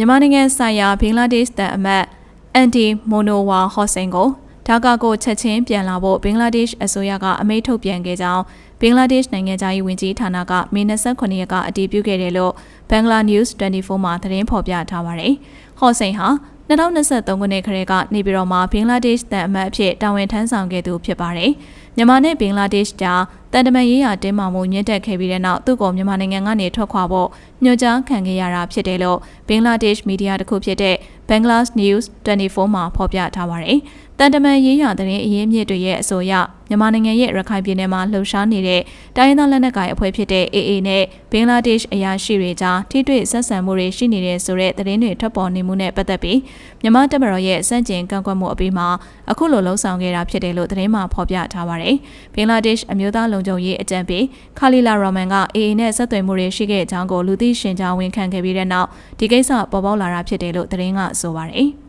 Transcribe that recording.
မြန်မာနိုင်ငံဆိုင်ရာဘင်္ဂလားဒေ့ရှ်တန်အမတ်အန်တီမိုနိုဝါဟော့ဆင်ကိုဒါကာကိုချက်ချင်းပြန်လာဖို့ဘင်္ဂလားဒေ့ရှ်အစိုးရကအမိန့်ထုတ်ပြန်ခဲ့ကြောင်းဘင်္ဂလားဒေ့ရှ်နိုင်ငံသားရေးဝန်ကြီးဌာနကမေ29ရက်ကအတည်ပြုခဲ့တယ်လို့ဘင်္ဂလား News 24မှာသတင်းဖော်ပြထားပါတယ်။ဟော့ဆင်ဟာ2023ခုနှစ်ခရဲကနေပြည်တော်မှာဘင်္ဂလားဒေ့ရှ်တန်အမတ်အဖြစ်တာဝန်ထမ်းဆောင်ခဲ့သူဖြစ်ပါတယ်။ မြန်မာနဲ့ဘင်္ဂလားဒေ့ရှ်ကြားတန်တမန်ရေးရာတင်းမာမှုညှင့်တက်ခဲ့ပြီးတဲ့နောက်သူ့ကိုမြန်မာနိုင်ငံကနေထွက်ခွာဖို့ညွှန်ကြားခံခဲ့ရတာဖြစ်တယ်လို့ဘင်္ဂလားဒေ့ရှ်မီဒီယာတစ်ခုဖြစ်တဲ့ Bangladesh News 24မှာဖော်ပြထားပါတယ်။တန်တမန်ရေးရာသတင်းအရင်းမြစ်တွေရဲ့အဆိုအရမြန်မာနိုင်ငံရဲ့ရခိုင်ပြည်နယ်မှာလှုပ်ရှားနေတဲ့တိုင်းရင်းသားလက်နက်ကိုင်အဖွဲ့ဖြစ်တဲ့ AA နဲ့ဘင်္ဂလားဒေ့ရှ်အရာရှိတွေကြားထိတွေ့ဆက်ဆံမှုတွေရှိနေတဲ့ဆိုတဲ့သတင်းတွေထွက်ပေါ်နေမှုနဲ့ပတ်သက်ပြီးမြန်မာတပ်မတော်ရဲ့စန့်ကျင်ကန့်ကွက်မှုအပြီးမှာအခုလိုလှုံ့ဆော်ခဲ့တာဖြစ်တယ်လို့သတင်းမှာဖော်ပြထားပါတယ်။ဘင်္ဂလားဒေ့ရှ်အမျိုးသားလုံခြုံရေးအကြံပေးခါလီလာရိုမန်က AA နဲ့ဆက်သွယ်မှုတွေရှိခဲ့တဲ့အကြောင်းကိုလူသိရှင်ကြားဝန်ခံခဲ့ပြီးတဲ့နောက်ဒီကိစ္စပေါ်ပေါက်လာတာဖြစ်တယ်လို့သတင်းကဆိုပါတယ်။